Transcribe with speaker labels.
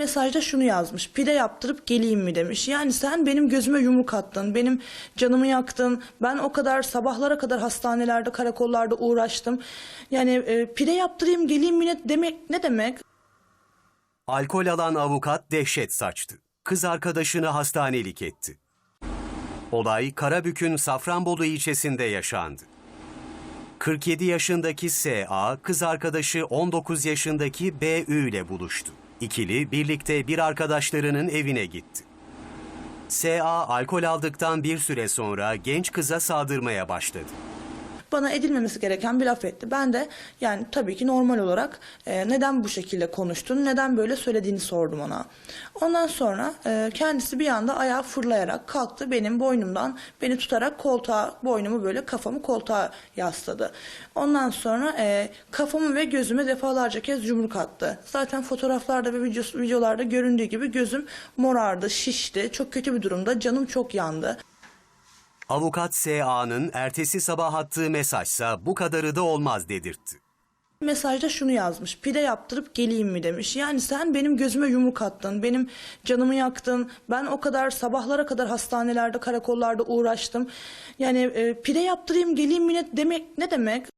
Speaker 1: Mesajda şunu yazmış. Pide yaptırıp geleyim mi demiş. Yani sen benim gözüme yumruk attın. Benim canımı yaktın. Ben o kadar sabahlara kadar hastanelerde, karakollarda uğraştım. Yani e, pide yaptırayım geleyim mi ne demek ne demek?
Speaker 2: Alkol alan avukat dehşet saçtı. Kız arkadaşını hastanelik etti. Olay Karabük'ün Safranbolu ilçesinde yaşandı. 47 yaşındaki S.A. kız arkadaşı 19 yaşındaki B.Ü. ile buluştu. İkili birlikte bir arkadaşlarının evine gitti. S.A. alkol aldıktan bir süre sonra genç kıza saldırmaya başladı.
Speaker 1: Bana edilmemesi gereken bir laf etti. Ben de yani tabii ki normal olarak e, neden bu şekilde konuştun, neden böyle söylediğini sordum ona. Ondan sonra e, kendisi bir anda ayağı fırlayarak kalktı benim boynumdan beni tutarak koltuğa boynumu böyle kafamı koltuğa yasladı. Ondan sonra e, kafamı ve gözüme defalarca kez yumruk attı. Zaten fotoğraflarda ve video, videolarda göründüğü gibi gözüm morardı, şişti, çok kötü bir durumda, canım çok yandı.
Speaker 2: Avukat S.A.'nın ertesi sabah attığı mesajsa bu kadarı da olmaz dedirtti.
Speaker 1: Mesajda şunu yazmış. Pide yaptırıp geleyim mi demiş. Yani sen benim gözüme yumruk attın. Benim canımı yaktın. Ben o kadar sabahlara kadar hastanelerde, karakollarda uğraştım. Yani e, pide yaptırayım geleyim mi ne demek ne demek?